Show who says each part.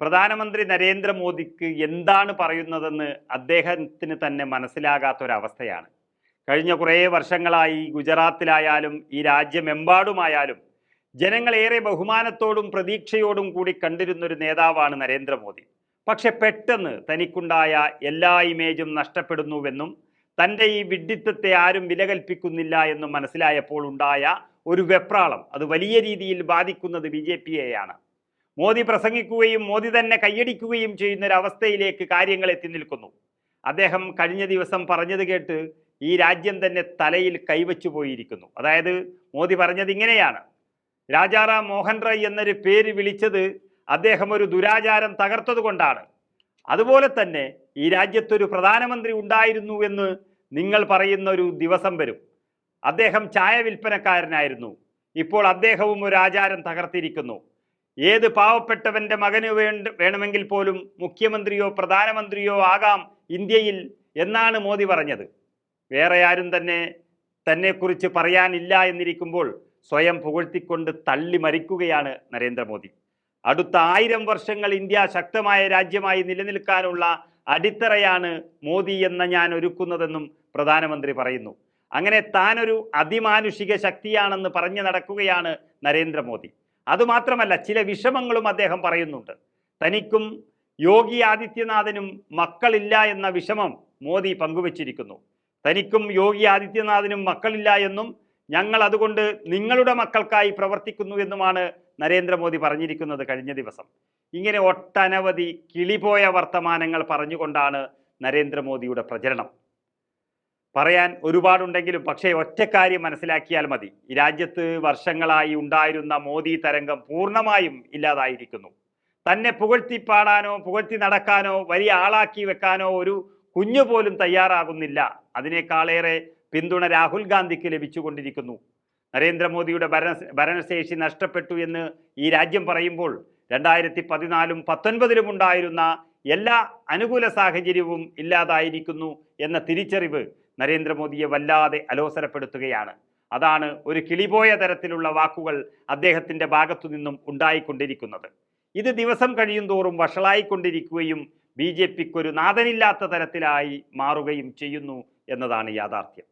Speaker 1: പ്രധാനമന്ത്രി നരേന്ദ്രമോദിക്ക് എന്താണ് പറയുന്നതെന്ന് അദ്ദേഹത്തിന് തന്നെ മനസ്സിലാകാത്തൊരവസ്ഥയാണ്. കഴിഞ്ഞ കുറേ വർഷങ്ങളായി ഗുജറാത്തിലായാലും ഈ രാജ്യമെമ്പാടുമായാലും ജനങ്ങളേറെ ബഹുമാനത്തോടും പ്രതീക്ഷയോടും കൂടി കണ്ടിരുന്നൊരു നേതാവാണ് നരേന്ദ്രമോദി. പക്ഷെ പെട്ടെന്ന് തനിക്കുണ്ടായ എല്ലാ ഇമേജും നഷ്ടപ്പെടുന്നുവെന്നും തന്റെ ഈ വിഡ്ഢിത്തത്തെ ആരും വിലകൽപ്പിക്കുന്നില്ല എന്നും മനസ്സിലായപ്പോൾ ഉണ്ടായ ഒരു വെപ്രാളം അത് വലിയ രീതിയിൽ ബാധിക്കുന്നത് ബി ജെ പിയെയാണ് മോദി പ്രസംഗിക്കുകയും മോദി തന്നെ കയ്യടിക്കുകയും ചെയ്യുന്ന ഒരു അവസ്ഥയിലേക്ക് കാര്യങ്ങൾ എത്തി നിൽക്കുന്നു. അദ്ദേഹം കഴിഞ്ഞ ദിവസം പറഞ്ഞത് കേട്ട് ഈ രാജ്യം തന്നെ തലയിൽ കൈവച്ചു പോയിരിക്കുന്നു. അതായത് മോദി പറഞ്ഞത് ഇങ്ങനെയാണ്. രാജാറാം മോഹൻ റോയ് എന്നൊരു പേര് വിളിച്ചത് അദ്ദേഹം ഒരു ദുരാചാരം തകർത്തത് കൊണ്ടാണ്. അതുപോലെ തന്നെ ഈ രാജ്യത്തൊരു പ്രധാനമന്ത്രി ഉണ്ടായിരുന്നു എന്ന് നിങ്ങൾ പറയുന്ന ഒരു ദിവസം വരും. അദ്ദേഹം ചായ വിൽപ്പനക്കാരനായിരുന്നു. ഇപ്പോൾ അദ്ദേഹവും ഒരു ആചാരം തകർത്തിരിക്കുന്നു. ഏത് പാവപ്പെട്ടവന്റെ മകന് വേണമെങ്കിൽ പോലും മുഖ്യമന്ത്രിയോ പ്രധാനമന്ത്രിയോ ആകാം ഇന്ത്യയിൽ എന്നാണ് മോദി പറഞ്ഞത്. വേറെ ആരും തന്നെ തന്നെക്കുറിച്ച് പറയാനില്ല എന്നിരിക്കുമ്പോൾ സ്വയം പുകഴ്ത്തിക്കൊണ്ട് തള്ളി മരിക്കുകയാണ് നരേന്ദ്രമോദി. അടുത്ത ആയിരം വർഷങ്ങൾ ഇന്ത്യ ശക്തമായ രാജ്യമായി നിലനിൽക്കാനുള്ള അടിത്തറയാണ് മോദി എന്ന ഞാൻ ഒരുക്കുന്നതെന്നും പ്രധാനമന്ത്രി പറയുന്നു. അങ്ങനെ താനൊരു അതിമാനുഷിക ശക്തിയാണെന്ന് പറഞ്ഞു നടക്കുകയാണ് നരേന്ദ്രമോദി. അതുമാത്രമല്ല ചില വിഷമങ്ങളും അദ്ദേഹം പറയുന്നുണ്ട്. തനിക്കും യോഗി ആദിത്യനാഥനും മക്കളില്ല എന്ന വിഷമം മോദി പങ്കുവച്ചിരിക്കുന്നു. തനിക്കും യോഗി ആദിത്യനാഥനും മക്കളില്ല എന്നും ഞങ്ങൾ അതുകൊണ്ട് നിങ്ങളുടെ മക്കൾക്കായി പ്രവർത്തിക്കുന്നു എന്നുമാണ് നരേന്ദ്രമോദി പറഞ്ഞിരിക്കുന്നത് കഴിഞ്ഞ ദിവസം. ഇങ്ങനെ ഒട്ടനവധി കിളിപോയ വർത്തമാനങ്ങൾ പറഞ്ഞുകൊണ്ടാണ് നരേന്ദ്രമോദിയുടെ പ്രചരണം. പറയാൻ ഒരുപാടുണ്ടെങ്കിലും പക്ഷേ ഒറ്റക്കാര്യം മനസ്സിലാക്കിയാൽ മതി. ഈ രാജ്യത്ത് വർഷങ്ങളായി ഉണ്ടായിരുന്ന മോദി തരംഗം പൂർണമായും ഇല്ലാതായിരിക്കുന്നു. തന്നെ പുകഴ്ത്തി പാടാനോ പുകഴ്ത്തി നടക്കാനോ വലിയ ആളാക്കി വെക്കാനോ ഒരു കുഞ്ഞു പോലും തയ്യാറാകുന്നില്ല. അതിനേക്കാളേറെ പിന്തുണ രാഹുൽ ഗാന്ധിക്ക് ലഭിച്ചുകൊണ്ടിരിക്കുന്നു. നരേന്ദ്രമോദിയുടെ ഭരണ ഭരണശേഷി നഷ്ടപ്പെട്ടു എന്ന് ഈ രാജ്യം പറയുമ്പോൾ രണ്ടായിരത്തി പതിനാലും പത്തൊൻപതിലും ഉണ്ടായിരുന്ന എല്ലാ അനുകൂല സാഹചര്യവും ഇല്ലാതായിരിക്കുന്നു എന്ന തിരിച്ചറിവ് നരേന്ദ്രമോദിയെ വല്ലാതെ അലോസരപ്പെടുത്തുകയാണ്. അതാണ് ഒരു കിളിപോയ തരത്തിലുള്ള വാക്കുകൾ അദ്ദേഹത്തിന്റെ ഭാഗത്തു നിന്നും ഉണ്ടായിക്കൊണ്ടിരിക്കുന്നത്. ഇത് ദിവസം കഴിയും തോറും വഷളായിക്കൊണ്ടിരിക്കുകയും ബി ജെ പിക്കൊരു നാഥനില്ലാത്ത തരത്തിലായി മാറുകയും ചെയ്യുന്നു എന്നതാണ് യാഥാർത്ഥ്യം.